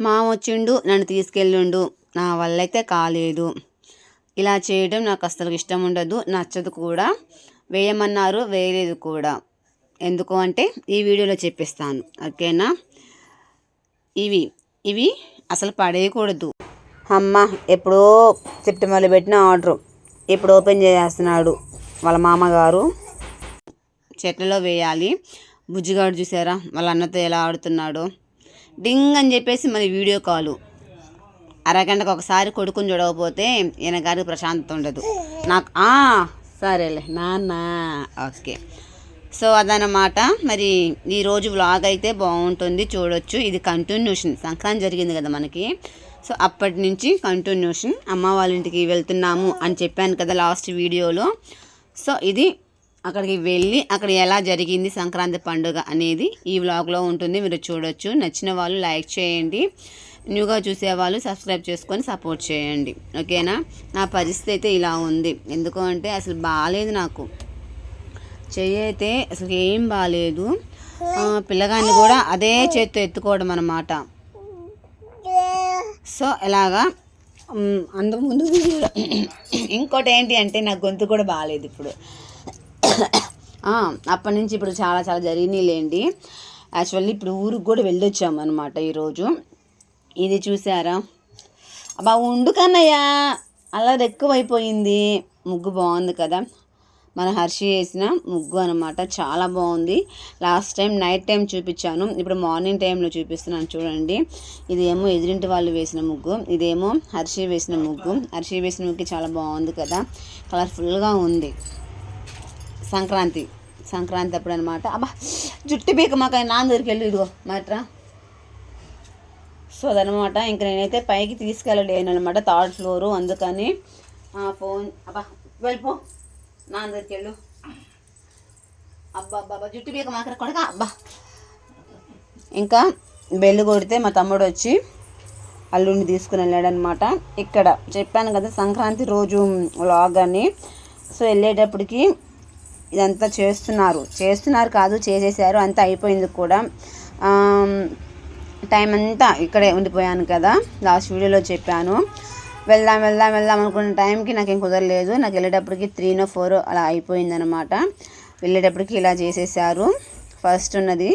మామ వచ్చిండు నన్ను తీసుకెళ్ళిండు. నా వల్ల అయితే కాలేదు. ఇలా చేయడం నాకు అసలు ఇష్టం ఉండదు నచ్చదు కూడా. వేయమన్నారు వేయలేదు కూడా. ఎందుకు అంటే ఈ వీడియోలో చెప్పిస్తాను. ఓకేనా? ఇవి ఇవి అసలు పడేయకూడదు. అమ్మ ఎప్పుడో సెప్టెంబర్లో పెట్టిన ఆర్డర్. ఇప్పుడు ఓపెన్ చేసేస్తున్నాడు వాళ్ళ మామగారు. చెట్లలో వేయాలి. బుజ్జిగాడు చూసారా? వాళ్ళ అన్నతో ఎలా ఆడుతున్నాడో. డింగ్ అని చెప్పేసి మరి వీడియో కాలు. అరగంటకు ఒకసారి కొడుకుని చూడకపోతే ఈయన గారికి ప్రశాంతత ఉండదు. నాకు "ఆ, సరేలే నాన్న. ఓకే. సో అదనమాట మరి ఈరోజు వ్లాగ్ అయితే బాగుంటుంది చూడొచ్చు. ఇది కంటిన్యూషన్ సంక్రాంతి జరిగింది కదా మనకి. సో అప్పటి నుంచి కంటిన్యూషన్ అమ్మ వాళ్ళ ఇంటికి వెళ్తున్నాము అని చెప్పాను కదా లాస్ట్ వీడియోలో సో ఇది అక్కడికి వెళ్ళి అక్కడ ఎలా జరిగింది సంక్రాంతి పండుగ అనేది ఈ వ్లాగ్లో ఉంటుంది. మీరు చూడొచ్చు. నచ్చిన వాళ్ళు లైక్ చేయండి. న్యూగా చూసేవాళ్ళు సబ్స్క్రైబ్ చేసుకొని సపోర్ట్ చేయండి. ఓకేనా? నా పరిస్థితి అయితే ఇలా ఉంది. ఎందుకు అంటే అసలు బాగాలేదు నాకు. చెయ్యి అయితే అసలు ఏం బాగాలేదు పిల్లగాన్ని కూడా అదే చేత్తో ఎత్తుకోవడం అన్నమాట. సో ఇలాగా మ్, అంతకు ముందు ఇంకోటి ఏంటి అంటే నా గొంతు కూడా బాగాలేదు ఇప్పుడు. అప్పటి నుంచి ఇప్పుడు చాలా చాలా జరిగినాయి లేండి యాక్చువల్లీ ఇప్పుడు ఊరికి కూడా వెళ్ళొచ్చాము అనమాట ఈరోజు. ఇది చూసారా? అబ్బా ఉండు కన్నయ్యా. అలా ఎక్కువైపోయింది. ముగ్గు బాగుంది కదా. మన హర్షి వేసిన ముగ్గు అనమాట చాలా బాగుంది. లాస్ట్ టైం నైట్ టైం చూపించాను. ఇప్పుడు మార్నింగ్ టైంలో చూపిస్తున్నాను చూడండి. ఇదేమో ఎదురింటి వాళ్ళు వేసిన ముగ్గు. ఇదేమో హర్షి వేసిన ముగ్గు. హర్షి వేసిన ముగ్గు చాలా బాగుంది కదా. కలర్ఫుల్గా ఉంది. సంక్రాంతి సంక్రాంతి అప్పుడు అనమాట అబ్బా జుట్టు బీక మాకు నాన్న దగ్గరికి వెళ్ళి ఇదిగో మాట్రా. సో అదనమాట ఇంక నేనైతే పైకి తీసుకెళ్ళలేను అనమాట థర్డ్ ఫ్లోరు. అందుకని ఆ ఫోన్ అబ్బా వెళ్ళిపో నాన్న దగ్గరికి వెళ్ళు అబ్బా అబ్బా అబ్బా జుట్టు బీక మాకర కొడక అబ్బా. ఇంకా బెల్లు కొడితే మా తమ్ముడు వచ్చి అల్లుడిని తీసుకుని వెళ్ళాడనమాట ఇక్కడ చెప్పాను కదా సంక్రాంతి రోజు లాగ్ అని సో వెళ్ళేటప్పటికి ఇదంతా చేస్తున్నారు. చేస్తున్నారు కాదు చేసేసారు. అంతా అయిపోయింది కూడా. టైం అంతా ఇక్కడే ఉండిపోయాను కదా. లాస్ట్ వీడియోలో చెప్పాను. వెళ్దాం వెళ్దాం వెళ్దాం అనుకున్న టైంకి నాకు కుదరలేదు. నాకు వెళ్ళేటప్పటికి త్రీనో ఫోర్ అలా అయిపోయిందనమాట వెళ్ళేటప్పటికి ఇలా చేసేసారు. ఫస్ట్ ఉన్నది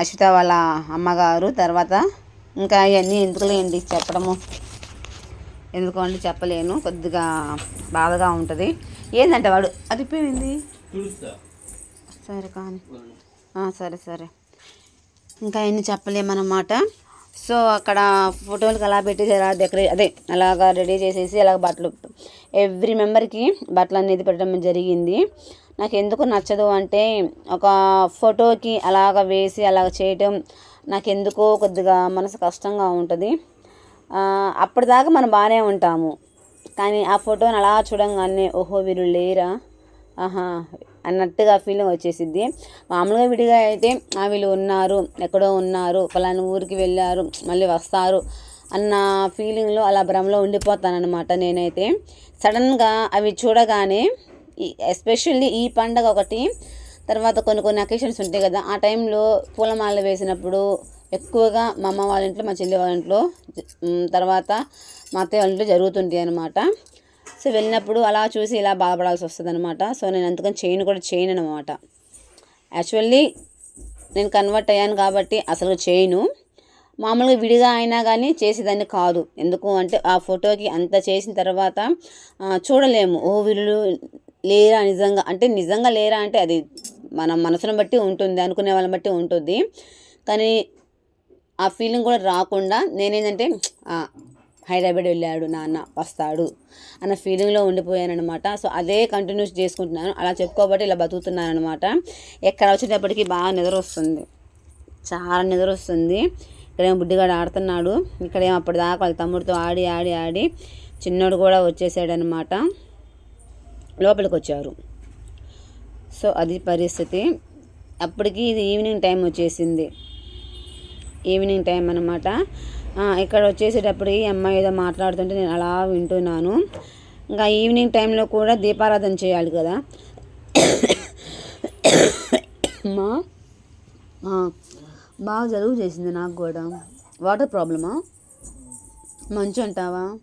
అశ్విత వాళ్ళ అమ్మగారు. తర్వాత ఇంకా ఇవన్నీ ఎందుకులేండి చెప్పడము? ఎందుకు అంటే చెప్పలేను. కొద్దిగా బాధగా ఉంటుంది. ఏంటంటే వాడు? అదిపోయింది సరే కానీ. సరే సరే. ఇంకా ఎన్ని చెప్పలేమన్నమాట. సో అక్కడ ఫోటోలకు అలా పెట్టేసి అలా డెకరేట్ అదే అలాగా రెడీ చేసేసి అలాగ బట్టలు ఎవ్రీ మెంబర్కి బట్టలు అనేది పెట్టడం జరిగింది. నాకు ఎందుకు నచ్చదు అంటే ఒక ఫోటోకి అలాగ వేసి అలాగ చేయటం నాకు ఎందుకో కొద్దిగా మనసు కష్టంగా ఉంటుంది. అప్పటిదాకా మనం బాగానే ఉంటాము. కానీ ఆ ఫోటోని అలా చూడంగానే ఓహో వీరు లేరా? ఆహా అన్నట్టుగా ఫీలింగ్ వచ్చేసిద్ది. మామూలుగా విడిగా అయితే ఆ వీళ్ళు ఉన్నారు ఎక్కడో ఉన్నారు ఫలానా ఊరికి వెళ్ళారు మళ్ళీ వస్తారు అన్న ఫీలింగ్లో అలా భ్రమలో ఉండిపోతానన్నమాట నేనైతే. సడన్గా అవి చూడగానే ఎస్పెషల్లీ ఈ పండగ ఒకటి తర్వాత కొన్ని కొన్ని అకేషన్స్ ఉంటాయి కదా ఆ టైంలో పూలమాల వేసినప్పుడు ఎక్కువగా మా అమ్మ వాళ్ళ ఇంట్లో మా చెల్లి వాళ్ళ ఇంట్లో తర్వాత మా అత్తయ్య వాళ్ళ ఇంట్లో జరుగుతుంటాయి అనమాట సో వెళ్ళినప్పుడు అలా చూసి ఇలా బాధపడాల్సి వస్తుంది అనమాట సో నేను అందుకని చేయను కూడా చేయను అనమాట యాక్చువల్లీ నేను కన్వర్ట్ అయ్యాను కాబట్టి అసలు చేయను. మామూలుగా విడిగా అయినా కానీ చేసేదాన్ని కాదు. ఎందుకు అంటే ఆ ఫోటోకి అంత చేసిన తర్వాత చూడలేము. ఓ వీళ్ళు లేరా నిజంగా? అంటే నిజంగా లేరా అంటే అది మన మనసును బట్టి ఉంటుంది అనుకునే వాళ్ళని బట్టి ఉంటుంది. కానీ ఆ ఫీలింగ్ కూడా రాకుండా నేనేంటంటే హైదరాబాద్ వెళ్ళాడు నాన్న వస్తాడు అన్న ఫీలింగ్లో ఉండిపోయానమాట సో అదే కంటిన్యూస్ చేసుకుంటున్నాను. అలా చెప్పుకోబట్టి ఇలా బతుకుతున్నాను అనమాట ఎక్కడ వచ్చేటప్పటికి బాగా నిద్ర వస్తుంది చాలా నిద్ర వస్తుంది ఇక్కడేమో బుడ్డిగాడు ఆడుతున్నాడు. ఇక్కడేమో అప్పటిదాకా వాళ్ళ తమ్ముడితో ఆడి ఆడి ఆడి చిన్నోడు కూడా వచ్చేసాడనమాట లోపలికి వచ్చారు సో అది పరిస్థితి. అప్పటికి ఇది ఈవినింగ్ టైం వచ్చేసింది. ఈవినింగ్ టైం అనమాట ఇక్కడ వచ్చేసేటప్పటికి ఈ అమ్మాయి ఏదో మాట్లాడుతుంటే నేను అలా వింటున్నాను. ఇంకా ఈవినింగ్ టైంలో కూడా దీపారాధన చేయాలి కదా. ఆ, బాగా జలుబు చేసింది నాకు కూడా. వాటర్ ప్రాబ్లమా మంచు అంటావా?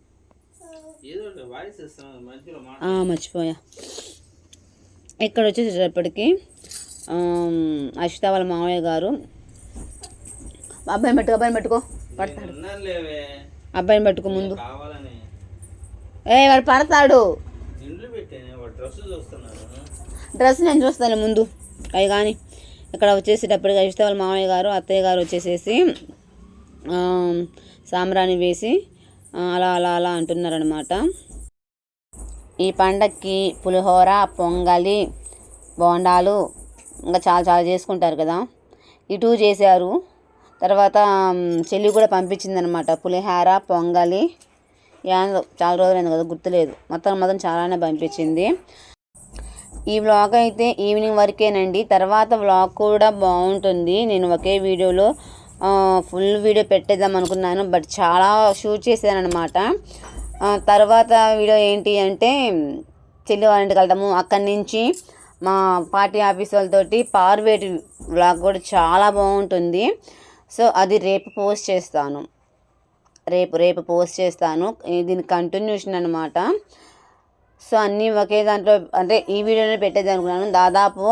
మర్చిపోయా. ఇక్కడ వచ్చేసేటప్పటికి అశ్విత వాళ్ళ మామయ్య గారు అబ్బాయిని పెట్టుకో అబ్బాయిని పెట్టుకో. పడతాడు. అబ్బాయిని పెట్టుకో ముందు. ఏ వాడు పడతాడు. డ్రెస్ నేను చూస్తాను ముందు. అవి కానీ ఇక్కడ వచ్చేసేటప్పటికి అశ్విత వాళ్ళ మామయ్య గారు అత్తయ్య గారు వచ్చేసేసి సాంబ్రాణి వేసి అలా అలా అలా అంటున్నారనమాట ఈ పండక్కి పులిహోర పొంగలి బోండాలు ఇంకా చాలా చాలా చేసుకుంటారు కదా. ఇటు చేశారు. తర్వాత చెల్లి కూడా పంపించిందనమాట పులిహార పొంగలి. ఏందో చాలా రోజులైంది కదా గుర్తులేదు. మొత్తం మొత్తం చాలానే పంపించింది. ఈ వ్లాగ్ అయితే ఈవినింగ్ వరకేనండి. తర్వాత వ్లాగ్ కూడా బాగుంటుంది. నేను ఒకే వీడియోలో ఫుల్ వీడియో పెట్టేద్దాం అనుకున్నాను. బట్ చాలా షూట్ చేశాను అనమాట తర్వాత వీడియో ఏంటి అంటే చెల్లి వాళ్ళ ఇంటికి వెళ్తాము అక్కడి నుంచి మా పార్టీ ఆఫీస్ వాళ్ళతోటి పార్వేటి వ్లాగ్ కూడా చాలా బాగుంటుంది. సో అది రేపు పోస్ట్ చేస్తాను. రేపు రేపు పోస్ట్ చేస్తాను. దీని కంటిన్యూషన్ అనమాట సో అన్నీ ఒకే దాంట్లో అంటే ఈ వీడియోలో పెట్టేది అనుకున్నాను దాదాపు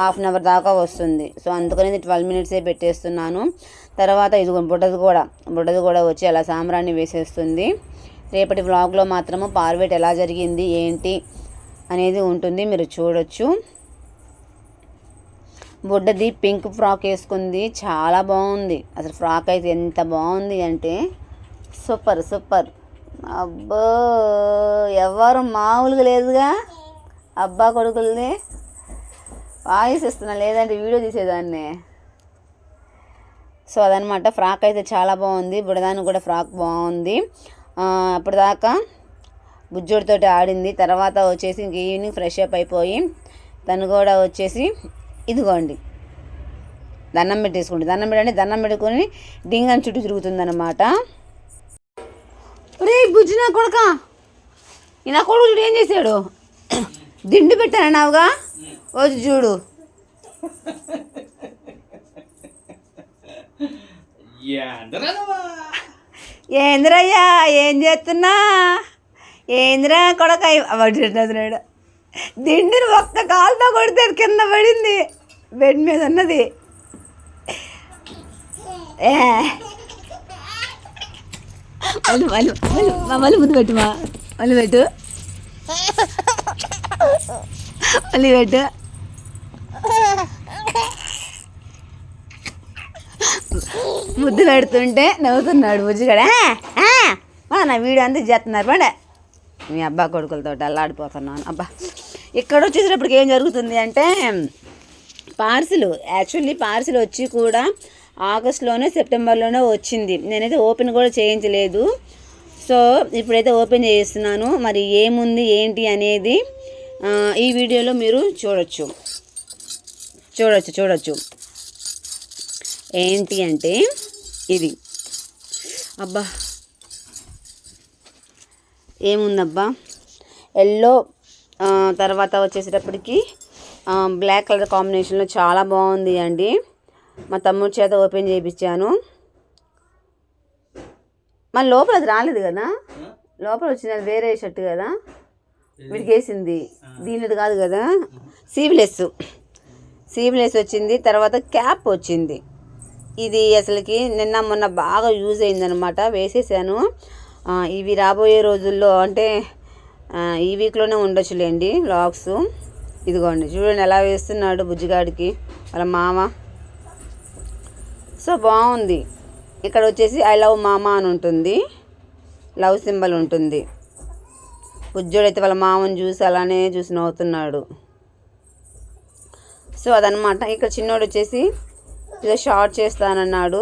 హాఫ్ అన్ అవర్ దాకా వస్తుంది. సో అందుకని ట్వెల్వ్ మినిట్సే పెట్టేస్తున్నాను. తర్వాత ఇది బుడ్డది కూడా బుడ్డది కూడా వచ్చి అలా సాంబ్రాన్ని వేసేస్తుంది. రేపటి వ్లాగ్లో మాత్రము పార్వేట్ ఎలా జరిగింది ఏంటి అనేది ఉంటుంది. మీరు చూడొచ్చు. బుడ్డది పింక్ ఫ్రాక్ వేసుకుంది. చాలా బాగుంది. అసలు ఫ్రాక్ అయితే ఎంత బాగుంది అంటే సూపర్ సూపర్. అబ్బో ఎవరు మామూలుగా లేదుగా. అబ్బా కొడుకులది వాయిస్ ఇస్తున్నా లేదంటే వీడియో తీసేదాన్ని. సో అదనమాట. ఫ్రాక్ అయితే చాలా బాగుంది. బుడదానికి కూడా ఫ్రాక్ బాగుంది. అప్పటిదాకా బుజ్జోడితోటి ఆడింది. తర్వాత వచ్చేసి ఇంక ఈవినింగ్ ఫ్రెష్ అప్ అయిపోయి తను కూడా వచ్చేసి ఇదిగోండి. దండం పెట్టేసుకుంటుంది దండం పెట్టండి. దండం పెట్టుకొని డింగన్ చుట్టూ తిరుగుతుందన్నమాట. రే బుజ్జి నా కొడుక. ఈ నా కొడుకు చూడు ఏం చేశాడు? దిండు పెట్టానన్నావుగా వచ్చి చూడు? ఏంద్రయ్యా? ఏం చేస్తున్నా? ఏంద్రా కొడక? పడుతున్నాడు దిండుని ఒక్క కాలుతో కొడితే కింద పడింది. బెడ్ మీద ఉన్నది. మళ్ళీ వాళ్ళు వాళ్ళు మళ్ళీ ముద్దు పెట్టు మా. పెట్టు. మళ్ళీ పెట్టు. ముద్దు పెడుతుంటే నవ్వుతున్నాడు బుజ్జిగాడ. నా వీడియో అంతా చేస్తున్నారు పండే. మీ అబ్బా కొడుకులతో అల్లాడిపోతున్నాను. అబ్బా ఇక్కడ వచ్చేసేటప్పటికి ఏం జరుగుతుంది అంటే పార్సిల్ యాక్చువల్లీ పార్సిల్ వచ్చి కూడా ఆగస్ట్లోనే సెప్టెంబర్లోనే వచ్చింది. నేనైతే ఓపెన్ కూడా చేయించలేదు. సో ఇప్పుడైతే ఓపెన్ చేస్తున్నాను. మరి ఏముంది ఏంటి అనేది ఈ వీడియోలో మీరు చూడొచ్చు. చూడొచ్చు చూడొచ్చు. ఏంటి అంటే ఇది. అబ్బా. ఏముందబ్బా? ఎల్లో తర్వాత వచ్చేసేటప్పటికి బ్లాక్ కలర్ కాంబినేషన్లో చాలా బాగుంది అండి. మా తమ్ముడి చేత ఓపెన్ చేయించాను మన లోపల అది రాలేదు కదా? లోపల వచ్చింది అది వేరే షర్ట్ కదా? వీడికి వేసింది దీనిది కాదు కదా? సీవ్లెస్ సీవ్లెస్ వచ్చింది తర్వాత క్యాప్ వచ్చింది. ఇది అసలుకి నిన్న మొన్న బాగా యూజ్ అయిందనమాట వేసేసాను. ఇవి రాబోయే రోజుల్లో అంటే ఈ వీక్లోనే ఉండొచ్చులేండి లాక్స్ ఇదిగోండి చూడండి ఎలా వేస్తున్నాడు బుజ్జిగాడికి వాళ్ళ మామ. సో బాగుంది. ఇక్కడ వచ్చేసి ఐ లవ్ మామ అని ఉంటుంది. లవ్ సింబల్ ఉంటుంది. బుజ్జోడైతే వాళ్ళ మామని చూసి అలానే చూసి నవ్వుతున్నాడు. సో అదనమాట ఇక్కడ చిన్నోడు వచ్చేసి ఏదో షార్ట్ చేస్తానన్నాడు.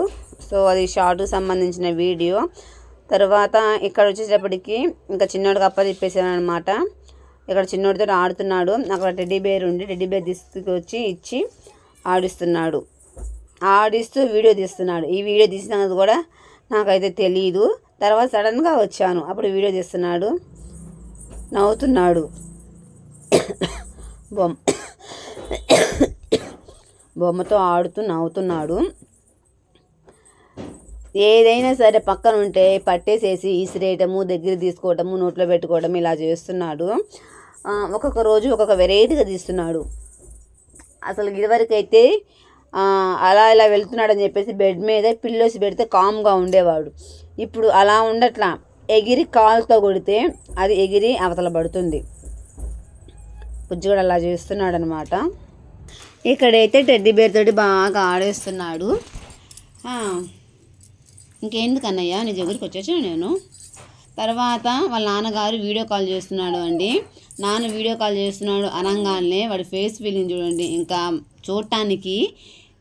సో అది షార్ట్కి సంబంధించిన వీడియో. తర్వాత ఇక్కడ వచ్చేటప్పటికి ఇంకా చిన్నోడికి అప్పచెప్పేసాను అనమాట ఇక్కడ చిన్నోడితో ఆడుతున్నాడు. అక్కడ టెడ్డీ బేర్ ఉండి టెడ్డీ బేర్ తీసుకొచ్చి ఇచ్చి ఆడిస్తున్నాడు. ఆడిస్తూ వీడియో తీస్తున్నాడు. ఈ వీడియో తీసినది కూడా నాకైతే తెలియదు తర్వాత సడన్గా వచ్చాను. అప్పుడు వీడియో తీస్తున్నాడు. నవ్వుతున్నాడు. బొమ్మ బొమ్మతో ఆడుతూ నవ్వుతున్నాడు. ఏదైనా సరే పక్కన ఉంటే పట్టేసేసి ఇసిరేయటము దగ్గర తీసుకోవటము నోట్లో పెట్టుకోవడం ఇలా చేస్తున్నాడు. ఒక్కొక్క రోజు ఒక్కొక్క వెరైటీగా తీస్తున్నాడు. అసలు ఇదివరకైతే అలా ఇలా వెళ్తున్నాడని చెప్పేసి బెడ్ మీద పిల్లోసి పెడితే కామ్గా ఉండేవాడు. ఇప్పుడు అలా ఉండట్లా. ఎగిరి కాలుతో కొడితే అది ఎగిరి అవతల పడుతుంది. బుజ్జిగడు అలా చేస్తున్నాడు అనమాట ఇక్కడైతే టెడ్డీ బేర్ తోటి బాగా ఆడేస్తున్నాడు. ఆ, ఇంకెందుకు అన్నయ్య నీ దగ్గరికి వచ్చేసాను నేను. తర్వాత వాళ్ళ నాన్నగారు వీడియో కాల్ చేస్తున్నాడు అండి. నాన్న వీడియో కాల్ చేస్తున్నాడు అనగానే వాడి ఫేస్ ఫీలింగ్ చూడండి. ఇంకా చూడటానికి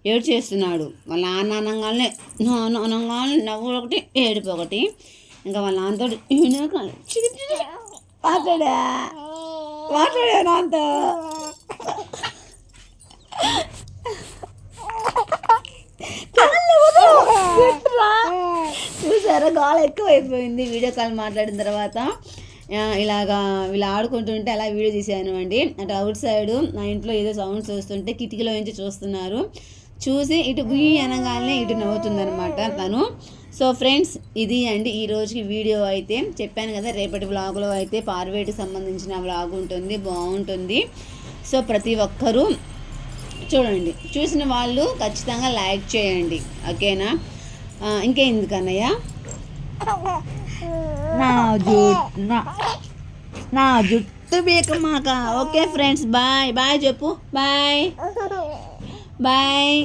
ఏడు చేస్తున్నాడు. వాళ్ళ నాన్న అనగానే నాన్న అనగానే నవ్వు ఒకటి ఏడుపు ఒకటి. ఇంకా వాళ్ళ నాన్నతో మాట్లాడా? మాట్లాడా నాన్నతో? చూసారా? గాలి ఎక్కువైపోయింది. వీడియో కాల్ మాట్లాడిన తర్వాత ఇలాగా వీళ్ళు ఆడుకుంటుంటే అలా వీడియో తీసాను అండి. అటు అవుట్ సైడ్ నా ఇంట్లో ఏదో సౌండ్స్ వస్తుంటే కిటికీలో నుంచి చూస్తున్నారు. చూసి ఇటు గుయ్యి అనగానే ఇటు నవ్వుతుందనమాట తను. సో ఫ్రెండ్స్ ఇది అండి ఈ రోజుకి వీడియో అయితే. చెప్పాను కదా రేపటి వ్లాగ్లో అయితే పార్వేటికి సంబంధించిన వ్లాగ్ ఉంటుంది బాగుంటుంది. సో ప్రతి ఒక్కరూ చూడండి. చూసిన వాళ్ళు ఖచ్చితంగా లైక్ చేయండి. ఓకేనా ఆ, నా జుట్టు నా నా జుట్టు బీక మాక. ఓకే ఫ్రెండ్స్ బాయ్ బాయ్ చెప్పు బాయ్. బాయ్.